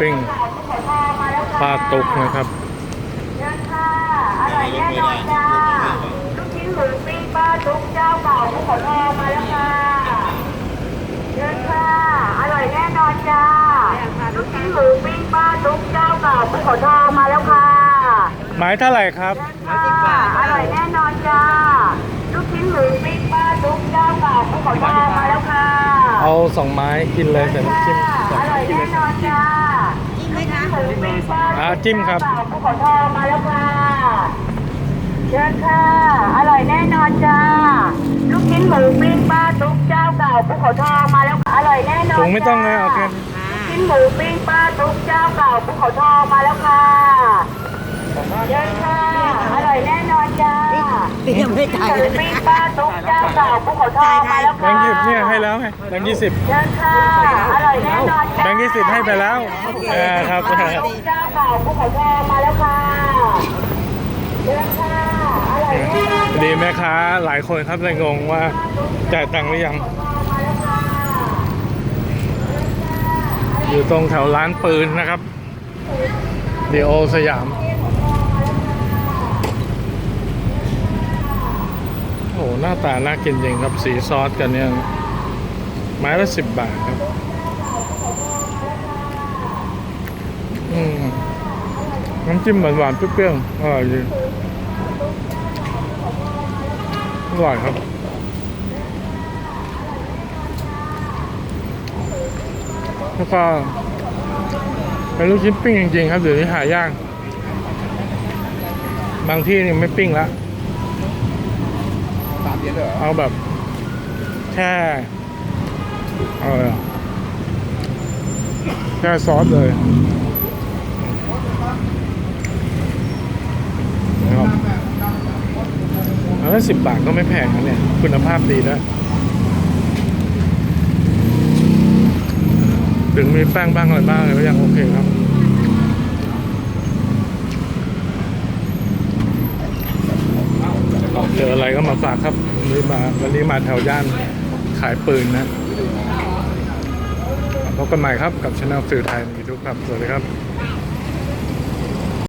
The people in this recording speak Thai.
ปิ้งปลาตุกนะครับเชิญค่ะอร่อยแน่นอนจ้าลูกชิ้นหมูปิ้งป้าตุ๊กเจ้าเก่าภูเขาทองมาแล้วค่ะเชิญค่ะ อร่อยแน่นอนจ้าลูกชิ้นหมูปิ้งป้าตุ๊กเจ้าเก่าภูเขาทองมาแล้วค่ะไม้เท่าไหร่ครับเชิญค่ะอร่อยแน่นอนจ้าลูกชิ้นหมูปิ้งป้าตุ๊กเจ้าเก่าภูเขาทองมาแล้วค่ะ เอาสองไม้กินเลยแต่น้ำจิ้มสองอร่อยกิน แน่ เลย นอนจ้า จิ้มไหมคะ หมูปิ้งป้า อ่า จิ้มครับภูเขาทองมาแล้วค่ะเชิญค่ะ อร่อยแน่นอนจ้า ลูกชิ้นหมูปิ้งป้าตุ๊กเจ้าเก่าภูเขาทองมาแล้วค่ะอร่อยแน่นอนถุงไม่ต้องนะเอาแค่ลูกชิ้นหมูปิ้งป้าตุ๊กเจ้าเก่าภูเขาทองมาแล้วค่ะ เชิญค่ะ อร่อยแน่นอนจ้า เตรียมไม่หถ่ายมูเลยปิ้งป้าตุ๊กเจ้าเก่าภูเขาทองมาแล้วแบค่ะงค์ยี่สิบเนี่ยให้แล้วไงแบงค์ยี่สิบเชิญค่ะอร่อยแน่นอนจ้าแบงค์ยี่สิบให้ไปแล้วเออครับเจ้าเก่าภูเขาทองมาแล้วค่ะเชิญค่ะอร่อยแน่นอนดีแม่ค้าหลายคนครับเลยงงว่าจ่ายตังค์หรือยังอยู่ตรงแถวร้านปืนนะครับดีโอสยามโอ้โหน้าตาน่ากินจริงครับ สีซอสกันเนี่ย ไม้ละสิบบาทครับ อืมน้ำจิ้มหวานๆเปรี้ยวๆอร่อยดีอร่อยครับแล้วก็เป็นลูกชิ้นปิ้งจริงๆครับเดี๋ยวนี้หายาก บางที่นี่ไม่ปิ้งแล้ว สามเดือนเลยเหรอเอาแบบแค่เอาอแค่ซอสเลยนะครับแล้วสิบบาทก็ไม่แพงนะเนี่ย คุณภาพดีนะถึงมีแป้งบ้างอะไรบ้างเลยก็ยังโอเคครับ เจ ออะไรก็มาฝากครับวันนี้มาวันนี้มาแถวย่านขายปืนนะพบกันใหม่ครับกับช anel ฟิลไทยในยูทูบครับ สวัสดีครับ